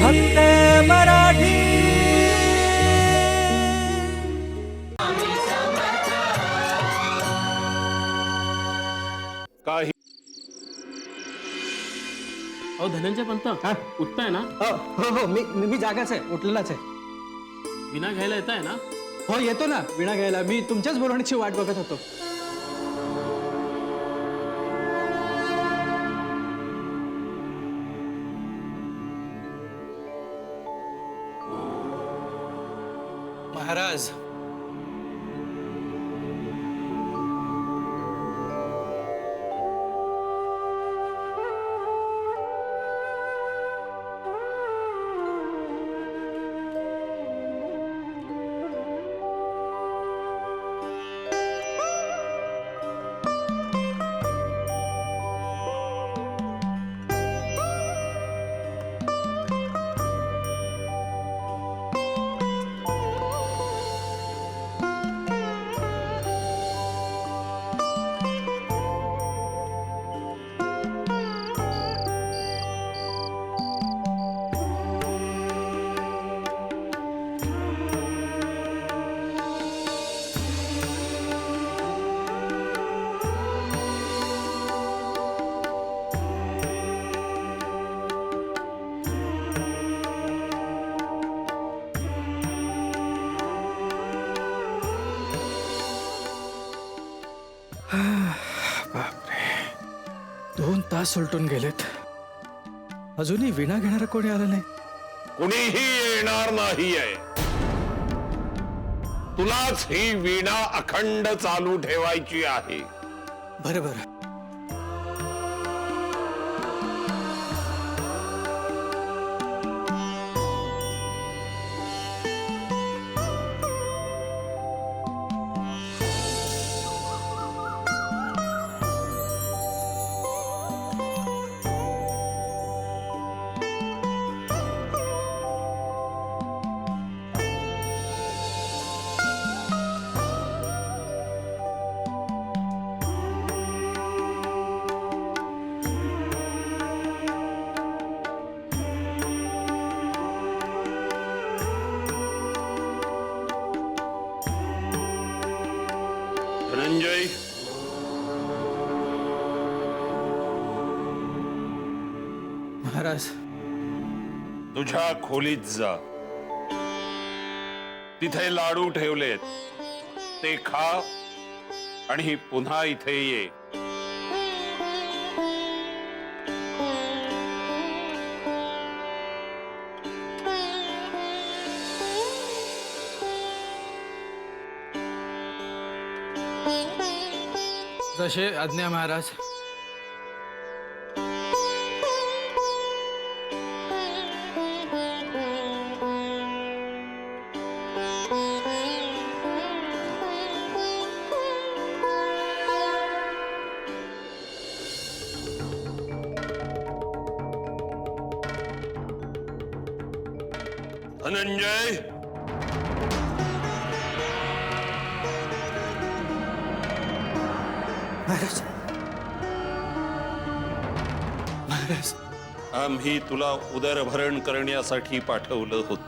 फक्त मराठी. काही अहो धनंजय पंत हा? उठताय ना? हो हो हो मी मी मी जागाच आहे उठलेलाच आहे. विना घ्यायला येत आहे ना? हो येतो ना विणा घ्यायला. मी तुमच्याच बोलवण्याची वाट बघत होतो. महाराज दोन तास उलटून गेलेत. अजूनही विणा घेणारा कोणी आलं नाही? कुणीही येणार नाहीये. तुलाच ही वीणा अखंड चालू ठेवायची आहे. बरं बरं. महाराज. तुझ्या खोलीत जा. तिथे लाडू ठेवलेत. ते खा आणि पुन्हा इथे ये. जसे आज्ञा महाराज. धनंजय महाराज महाराज आम्ही तुला उदरभरण करण्यासाठी पाठवलं होत.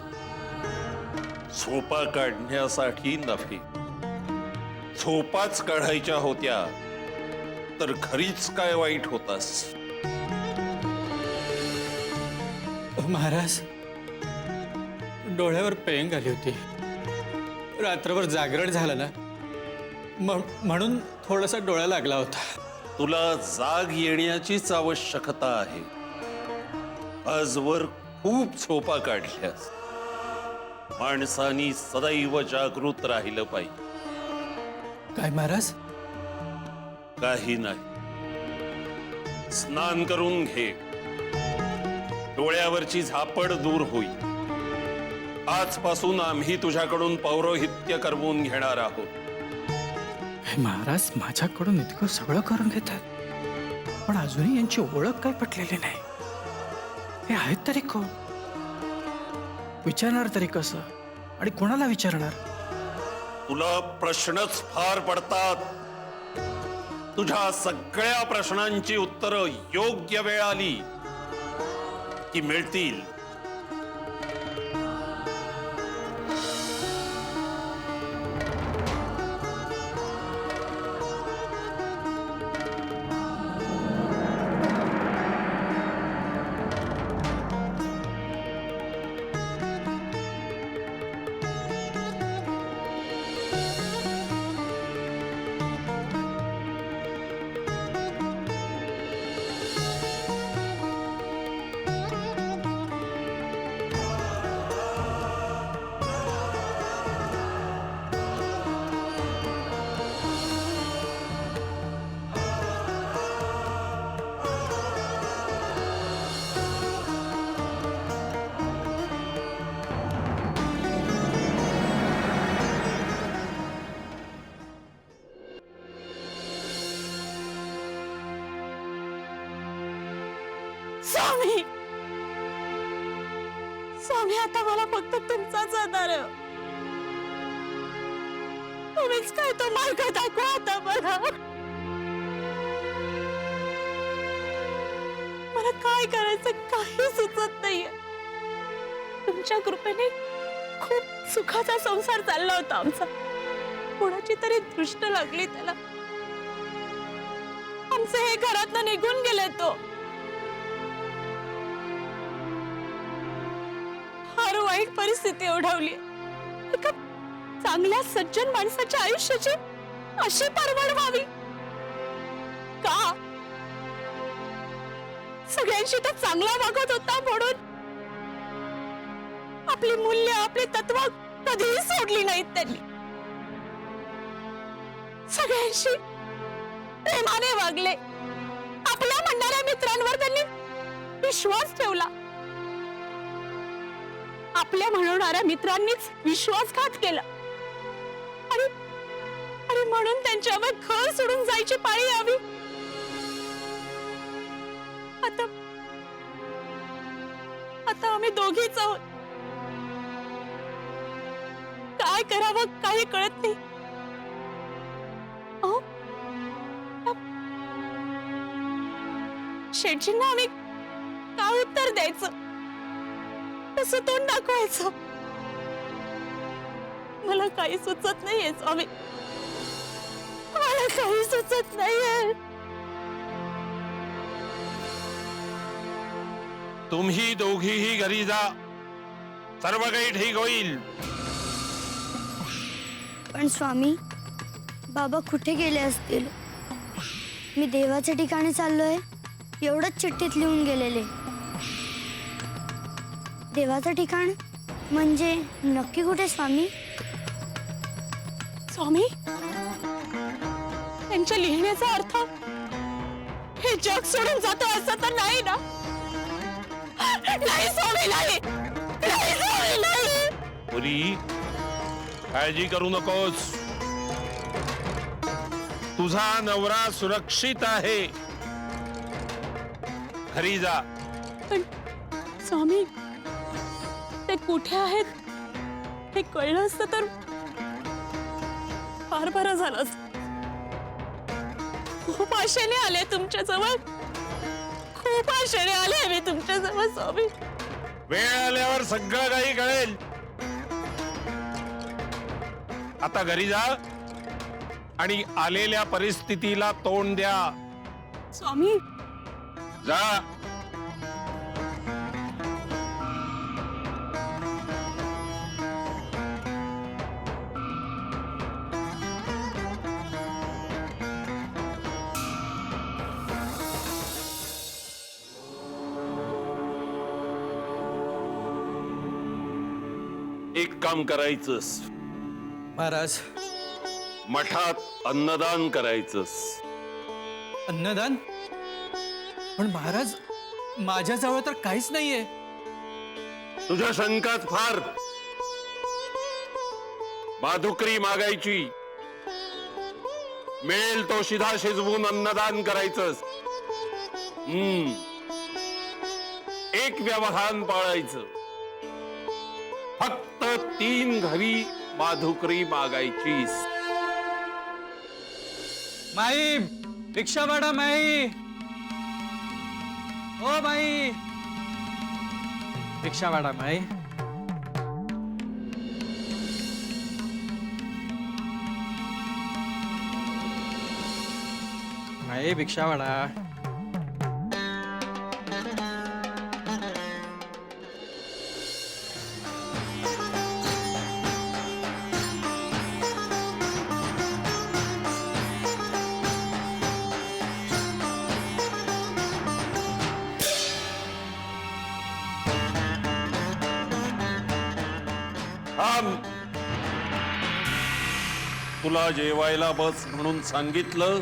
झोपा काढण्यासाठी नव्हे. झोपाच काढायच्या होत्या तर घरीच काय वाईट होतास? महाराज. डोळ्यावर पेंग आली होती. रात्रभर जागरण झालं ना? म्ह- म्हणून थोडासा डोळा लागला होता. तुला जाग येण्याचीच आवश्यकता आहे. आजवर खूप झोपा काढल्यास माणसानी सदैव जागृत राहिलं पाहिजे. काय महाराज? काही नाही. स्नान करून घे. डोळ्यावरची झापड दूर होईल. आजपासून आम्ही तुझ्याकडून पौरोहित्य करवून घेणार आहोत. हे महाराज माझ्याकडून इतकं सगळं करून घेतात. पण अजूनही यांची ओळख काय पटलेली नाही. हे आहेत तरी कोण? विचारणार तरी कसं? आणि कोणाला विचारणार? तुला प्रश्नच फार पडतात. तुझ्या सगळ्या प्रश्नांची उत्तरं योग्य वेळ आली की मिळतील. स्वामी आता मला फक्त तुमचाच आधार तुम्हीच काय तो मार्ग दाखवा आता मला. मला काय करायचं काही सुचत नाही तुमच्या कृपेने खूप सुखाचा संसार चालला होता आमचा. कोणाची तरी दृष्ट लागली त्याला. आमचं हे घरातनं निघून गेले तो. वाईट परिस्थिती ओढवली. एका चांगल्या सज्जन माणसाच्या आयुष्याची अशी परवड व्हावी. का? सगळ्यांशी तर चांगला वागत होता म्हणून आपली मूल्य आपली तत्व कधीही सोडली नाहीत त्यांनी. सगळ्यांशी प्रेमाने वागले. आपल्या म्हणणाऱ्या मित्रांवर त्यांनी विश्वास ठेवला. आपल्या म्हणणाऱ्या मित्रांनीच विश्वासघात केला. आणि आणि म्हणून त्यांच्यावर घर सोडून जायची पाळी यावी. आता आता आम्ही दोघीच आहोत. काय करावं काही कळत नाही. अहो आम्ही काय उत्तर द्यायचं? कसं तोंड दाखवायचं. मला काही सुचत नाहीये स्वामी. मला काही सुचत नाहीये. तुम्ही दोघीही घरी जा. सर्व काही ठीक होईल. पण स्वामी बाबा कुठे गेले असतील? मी देवाच्या ठिकाणी चाललोय एवढंच चिठ्ठीत लिहून गेलेले. देवाचं ठिकाण? म्हणजे नक्की कुठे स्वामी? स्वामी? त्यांच्या लिहिण्याचा अर्थ? हे जग सोडून जातो असं तर नाही ना? नाही स्वामी नाही! नाही स्वामी नाही! पुरी काळजी करू नकोस. तुझा नवरा सुरक्षित आहे. घरी जा. पण स्वामी कुठे आहेत? हे कळलं असतं तर फार बरं झालं. खूप आशेने आले तुमच्या जवळ खूप आशेने आले मी तुमच्या जवळ स्वामी. वेळ आल्यावर सगळं काही कळेल. आता घरी जा आणि आलेल्या परिस्थितीला तोंड द्या. स्वामी. जा. काम करायचंस. महाराज. मठात अन्नदान करायचंस. अन्नदान? पण महाराज माझ्याजवळ तर काहीच नाहीये. तुझ्या शंकात फार. माधुकरी मागायची. मिळेल तो शिधा शिजवून अन्नदान करायचंस. हम्म. एक व्यवधान पाळायचं. तीन घरी माधुकरी मागायचीस माई रिक्षा भाडा माई. ओ माई. रिक्षा भाडा माई. माई भिक्षा भाडा. थांब तुला जेवायला बस म्हणून सांगितलं.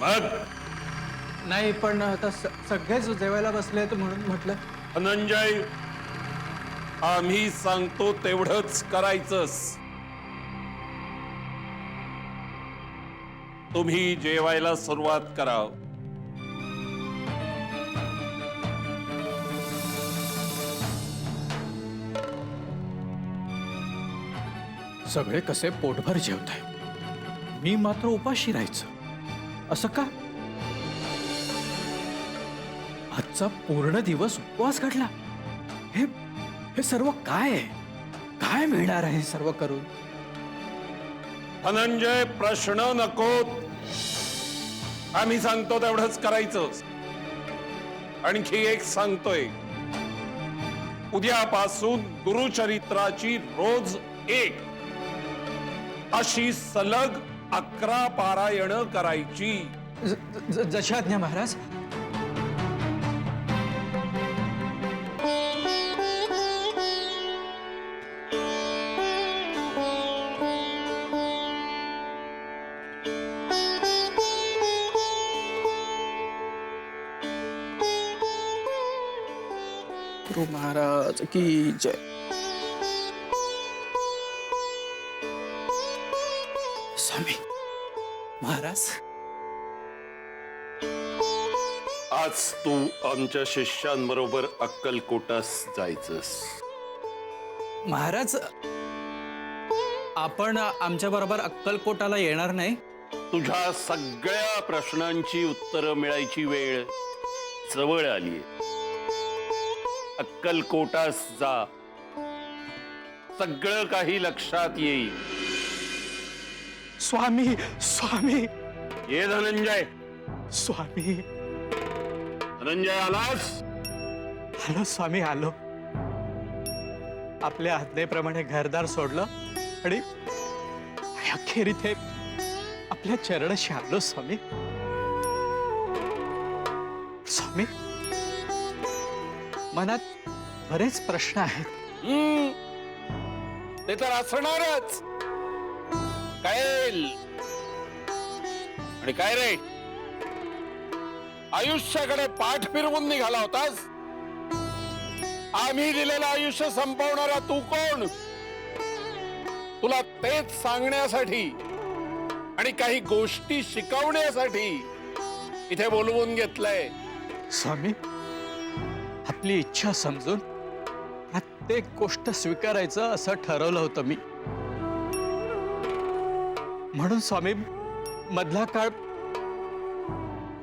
बघ. नाही पण आता स- सगळेच जेवायला बसलेत म्हणून म्हटलं. धनंजय आम्ही सांगतो तेवढंच करायचंस. तुम्ही जेवायला सुरुवात करा सगळे कसे पोटभर जेवत आहे मी मात्र उपाशी राहायचं. असं का? आजचा पूर्ण दिवस उपवास घडला. हे हे सर्व काय आहे? काय मिळणार आहे सर्व करून? धनंजय प्रश्न नको आम्ही सांगतो तेवढंच करायचं. आणखी एक सांगतोय. उद्यापासून गुरुचरित्राची रोज एक. अशी सलग अकरा पारायण करायची. ज- जशी आज्ञा महाराज. गुरु महाराज की जय. स्वामी महाराज. आज तू आमच्या शिष्यांबरोबर अक्कलकोटास जायचंस. महाराज आपण आमच्या बरोबर अक्कलकोटाला येणार नाही. तुझ्या सगळ्या प्रश्नांची उत्तरं मिळायची वेळ जवळ आली अक्कलकोटास जा. सगळं काही लक्षात येईल. स्वामी स्वामी. ये धनंजय. स्वामी. धनंजय आलास? आलो स्वामी आलो आपल्या आज्ञेप्रमाणे घरदार सोडलं आणि अखेर इथे आपल्या चरणाशी आलो स्वामी. स्वामी मनात बरेच प्रश्न आहेत. हम्म, ते तर असणारच. कळेल आणि काय रे? आयुष्याकडे पाठ फिरवून निघाला होतास? आम्ही दिलेलं आयुष्य संपवणारा तू कोण? तुला तेच सांगण्यासाठी आणि काही गोष्टी शिकवण्यासाठी इथे बोलवून घेतलंय. स्वामी आपली इच्छा समजून प्रत्येक गोष्ट स्वीकारायचं असं ठरवलं होतं मी. म्हणून स्वामी मधला काळ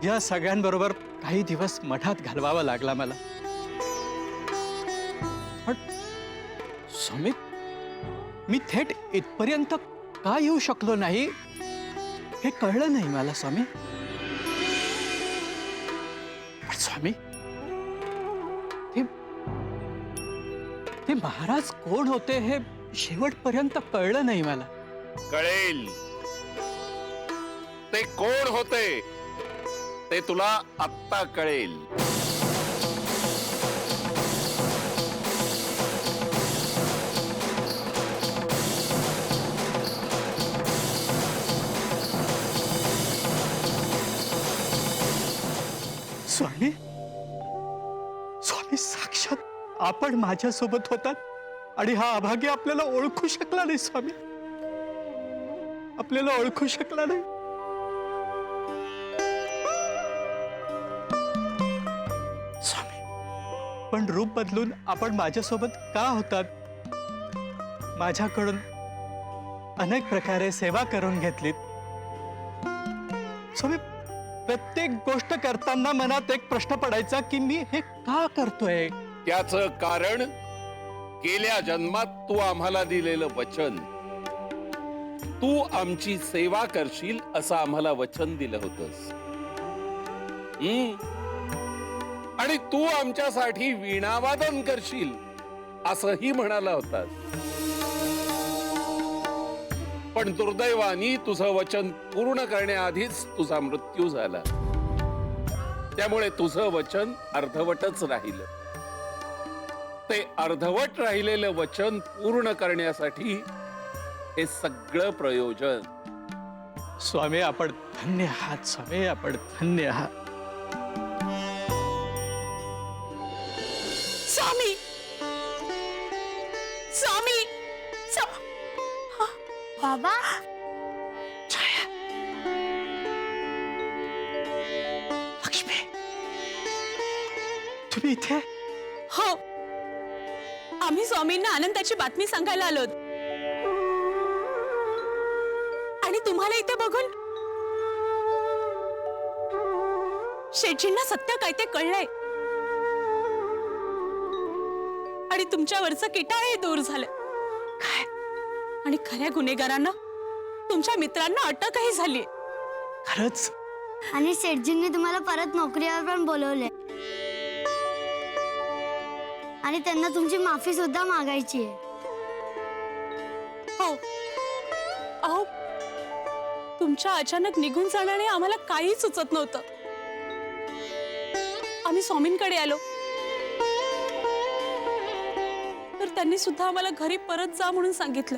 या सगळ्यांबरोबर काही दिवस मठात घालवावा लागला मला. पण स्वामी मी थेट इथपर्यंत का येऊ शकलो नाही हे कळलं नाही मला स्वामी. पण स्वामी ते ते महाराज कोण होते हे शेवटपर्यंत कळलं नाही मला. कळेल. ते कोण होते ते तुला आत्ता कळेल. स्वामी? स्वामी साक्षात आपण माझ्यासोबत होतात आणि हा अभागी आपल्याला ओळखू शकला नाही स्वामी. आपल्याला ओळखू शकला नाही. पण रूप बदलून आपण माझ्यासोबत का होतात? माझ्याकडून अनेक प्रकारे सेवा करून घेतलीत. स्वामी प्रत्येक गोष्ट करताना मनात एक प्रश्न पडायचा की मी हे का करतोय? त्याच कारण गेल्या जन्मात तू आम्हाला दिलेलं वचन. तू आमची सेवा करशील असं आम्हाला वचन दिलं होतंस. हम्म. आणि तू आमच्यासाठी वीणावादन करशील असंही म्हणाला होतास पण दुर्दैवानी तुझं वचन पूर्ण करण्याआधीच तुझा मृत्यू झाला. त्यामुळे तुझं वचन अर्धवटच राहिलं. ते अर्धवट राहिलेलं वचन पूर्ण करण्यासाठी हे सगळं प्रयोजन. स्वामी आपण धन्य आहात स्वामी आपण धन्य आहात. हो. आम्ही स्वामींना आनंदाची बातमी सांगायला आलो. बघून शेठजींना सत्य काय ते कळलंय. आणि तुमच्यावरचं किटाळही दूर झालं. काय? आणि खऱ्या गुन्हेगारांना? तुमच्या मित्रांना अटकही झाली खरंच? आणि शेठजींनी तुम्हाला परत नोकरीवर पण बोलवले आणि त्यांना तुमची माफी सुद्धा मागायची आहे. हो. अहो तुमच्या अचानक निघून जाण्याने आम्हाला काही सुचत नव्हतं. आम्ही स्वामींकडे आलो. तर त्यांनी सुद्धा आम्हाला घरी परत जा म्हणून सांगितलं.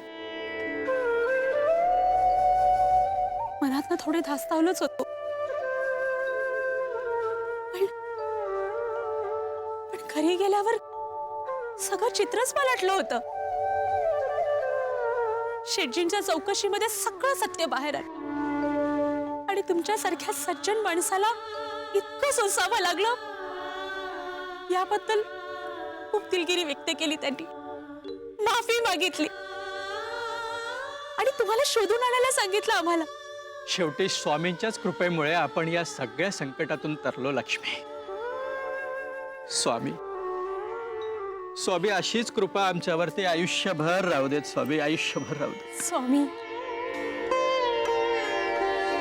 मनात थोडे धास्तावलंच होतो. चित्रच पलटलं होतं. शेटजींच्या चौकशीमध्ये सगळं सत्य बाहेर आलं. आणि तुमच्यासारख्या सज्जन माणसाला इतकं सोसावं लागलं. याबद्दल खूप दिलगिरी व्यक्त केली त्यांनी. माफी मागितली. आणि तुम्हाला शोधून आणायला सांगितलं आम्हाला. शेवटी स्वामींच्याच कृपेमुळे आपण या सगळ्या संकटातून तरलो लक्ष्मी. स्वामी स्वामी अशीच कृपा आमच्यावरती आयुष्यभर राहू देत. स्वामी आयुष्यभर राहू देत. स्वामी